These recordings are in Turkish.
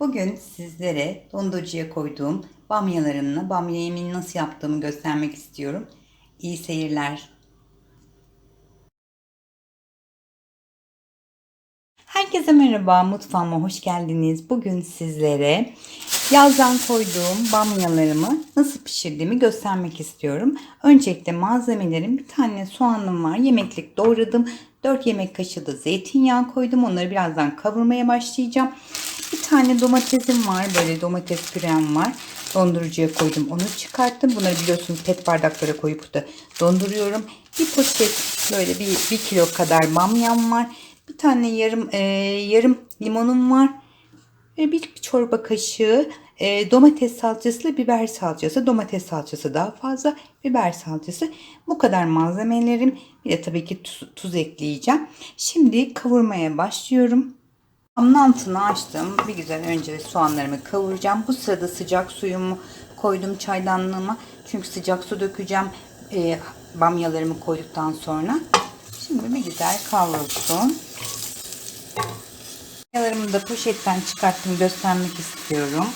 Bugün sizlere dondurucuya koyduğum bamyalarımla bamya yemeğini nasıl yaptığımı göstermek istiyorum. İyi seyirler. Herkese merhaba, mutfağıma hoş geldiniz. Bugün sizlere yazdan koyduğum bamyalarımı nasıl pişirdiğimi göstermek istiyorum. Öncelikle malzemelerim bir tane soğanım var. Yemeklik doğradım. 4 yemek kaşığı da zeytinyağı koydum. Onları birazdan kavurmaya başlayacağım. Bir tane domatesim var. Böyle domates pürem var. Dondurucuya koydum. Onu çıkarttım. Bunları biliyorsunuz pet bardaklara koyup da donduruyorum. Bir poşet böyle bir, bir kilo kadar bamyam var. Bir tane yarım e, yarım limonum var. Ve bir çorba kaşığı e, domates salçası biber salçası. Domates salçası daha fazla. Biber salçası. Bu kadar malzemelerim. Bir de tabii ki tuz, tuz ekleyeceğim. Şimdi kavurmaya başlıyorum. Onun altını açtım. Bir güzel önce soğanlarımı kavuracağım. Bu sırada sıcak suyumu koydum çaydanlığıma. Çünkü sıcak su dökeceğim e, bamyalarımı koyduktan sonra. Şimdi bir güzel kavrulsun. Bamyalarımı da poşetten çıkarttım göstermek istiyorum.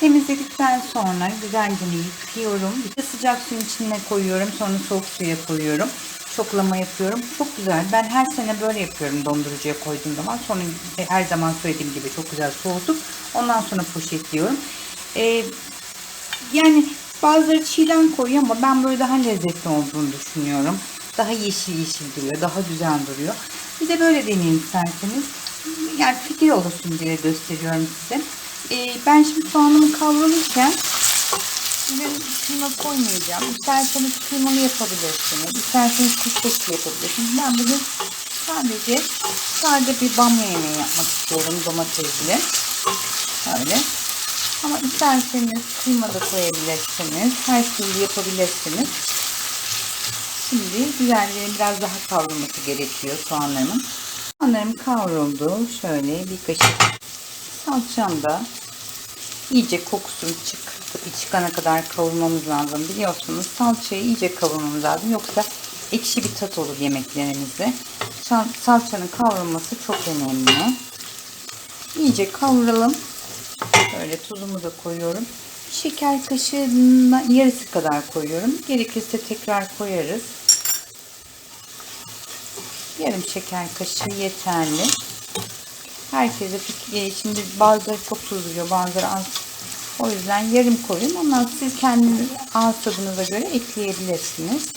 Temizledikten sonra güzelce yıkıyorum. Bir de sıcak suyun içine koyuyorum. Sonra soğuk suya koyuyorum. Çoklama yapıyorum. Çok güzel. Ben her sene böyle yapıyorum dondurucuya koyduğum zaman. Sonra her zaman söylediğim gibi çok güzel soğutup ondan sonra poşetliyorum. Ee, yani bazıları çiğden koyuyor ama ben böyle daha lezzetli olduğunu düşünüyorum. Daha yeşil yeşil duruyor. Daha güzel duruyor. Bir de böyle deneyin isterseniz. Yani fikir olsun diye gösteriyorum size. Ee, ben şimdi soğanımı kavrulurken Bugün kıyma koymayacağım. İsterseniz kıymalı yapabilirsiniz. İsterseniz kuşbaşı yapabilirsiniz. Ben bugün sadece sade bir bamya yemeği yapmak istiyorum domatesli. Öyle. Ama isterseniz kıyma da koyabilirsiniz. Her şeyi yapabilirsiniz. Şimdi biberlerin biraz daha kavrulması gerekiyor soğanlarımın. Soğanlarım kavruldu. Şöyle bir kaşık salçam da iyice kokusu çık çıkana kadar kavurmamız lazım. Biliyorsunuz salçayı iyice kavurmamız lazım. Yoksa ekşi bir tat olur yemeklerimizde. Salçanın kavrulması çok önemli. İyice kavuralım. Böyle tuzumu da koyuyorum. Şeker kaşığından yarısı kadar koyuyorum. Gerekirse tekrar koyarız. Yarım şeker kaşığı yeterli. Herkese şimdi bazıları çok tuzluyor, bazıları az o yüzden yarım koyun. Ondan siz kendiniz ağız tadınıza göre ekleyebilirsiniz.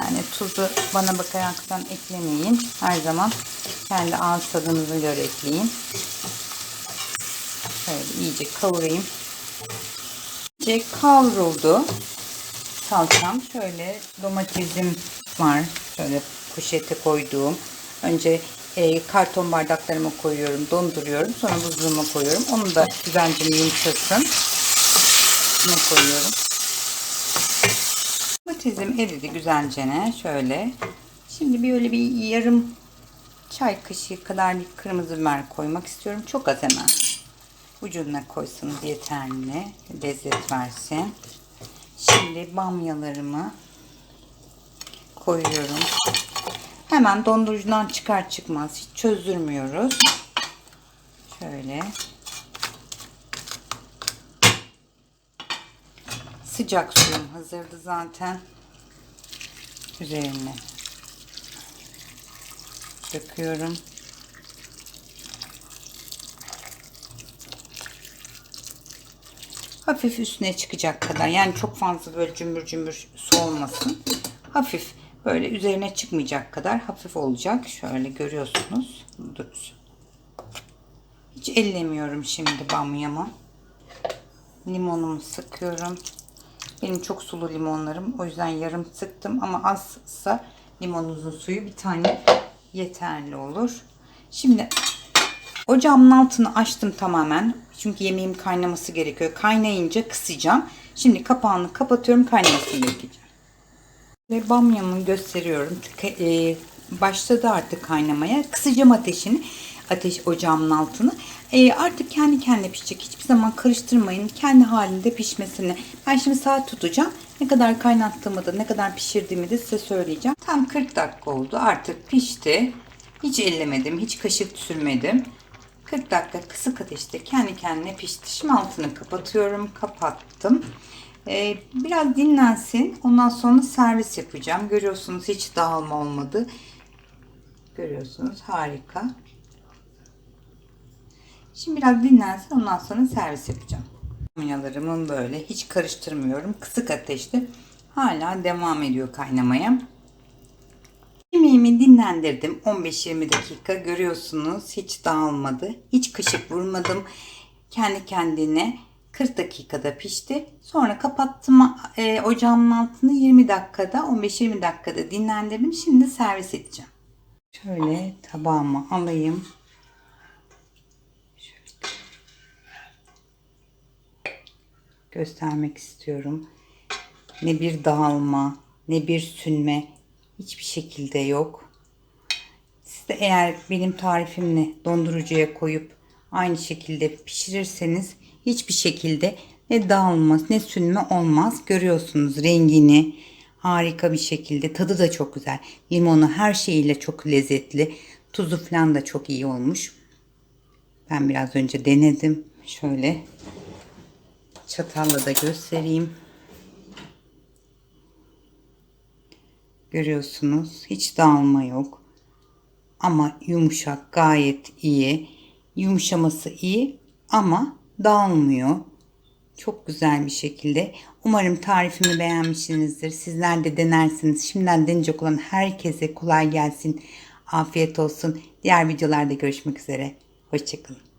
Yani tuzu bana bakaraktan eklemeyin. Her zaman kendi ağız tadınıza göre ekleyin. Şöyle iyice kavurayım. İyice kavruldu. Salçam. Şöyle domatesim var. Şöyle poşete koyduğum. Önce e, karton bardaklarıma koyuyorum, donduruyorum. Sonra buzluğuma koyuyorum. Onu da güzelce yumuşasın. Bunu koyuyorum. Domatesim eridi güzelce ne? Şöyle. Şimdi böyle bir yarım çay kaşığı kadar bir kırmızı biber koymak istiyorum. Çok az hemen. Ucuna koysanız yeterli. Lezzet versin. Şimdi bamyalarımı koyuyorum. Hemen dondurucudan çıkar çıkmaz hiç çözdürmüyoruz. Şöyle. Sıcak suyum hazırdı zaten. Üzerine döküyorum. Hafif üstüne çıkacak kadar. Yani çok fazla böyle cümbür cümbür su olmasın. Hafif Böyle üzerine çıkmayacak kadar hafif olacak. Şöyle görüyorsunuz. Dur. Hiç ellemiyorum şimdi bamyamı. Limonumu sıkıyorum. Benim çok sulu limonlarım. O yüzden yarım sıktım ama azsa limonunuzun suyu bir tane yeterli olur. Şimdi ocağımın altını açtım tamamen. Çünkü yemeğim kaynaması gerekiyor. Kaynayınca kısacağım. Şimdi kapağını kapatıyorum. Kaynamasını bekleyeceğim. Ve bamyamı gösteriyorum. E, başladı artık kaynamaya. Kısacağım ateşini. Ateş ocağımın altını. E, artık kendi kendine pişecek. Hiçbir zaman karıştırmayın. Kendi halinde pişmesini. Ben şimdi saat tutacağım. Ne kadar kaynattığımı da ne kadar pişirdiğimi de size söyleyeceğim. Tam 40 dakika oldu. Artık pişti. Hiç ellemedim. Hiç kaşık sürmedim. 40 dakika kısık ateşte kendi kendine pişti. Şimdi altını kapatıyorum. Kapattım. Ee, biraz dinlensin. Ondan sonra servis yapacağım. Görüyorsunuz hiç dağılma olmadı. Görüyorsunuz harika. Şimdi biraz dinlensin. Ondan sonra servis yapacağım. Manyalarımın böyle hiç karıştırmıyorum. Kısık ateşte hala devam ediyor kaynamaya. Yemeğimi dinlendirdim. 15-20 dakika görüyorsunuz. Hiç dağılmadı. Hiç kışık vurmadım. Kendi kendine 40 dakikada pişti. Sonra kapattım e, ocağımın altını 20 dakikada 15-20 dakikada dinlendirdim. Şimdi servis edeceğim. Şöyle tabağıma alayım. Şöyle göstermek istiyorum. Ne bir dağılma, ne bir sünme hiçbir şekilde yok. Siz de eğer benim tarifimle dondurucuya koyup aynı şekilde pişirirseniz hiçbir şekilde ne dağılmaz ne sünme olmaz. Görüyorsunuz rengini harika bir şekilde. Tadı da çok güzel. Limonu her şeyiyle çok lezzetli. Tuzu falan da çok iyi olmuş. Ben biraz önce denedim. Şöyle çatalla da göstereyim. Görüyorsunuz hiç dağılma yok. Ama yumuşak gayet iyi. Yumuşaması iyi ama dağılmıyor. Çok güzel bir şekilde. Umarım tarifimi beğenmişsinizdir. Sizler de denersiniz. Şimdiden deneyecek olan herkese kolay gelsin. Afiyet olsun. Diğer videolarda görüşmek üzere. Hoşçakalın.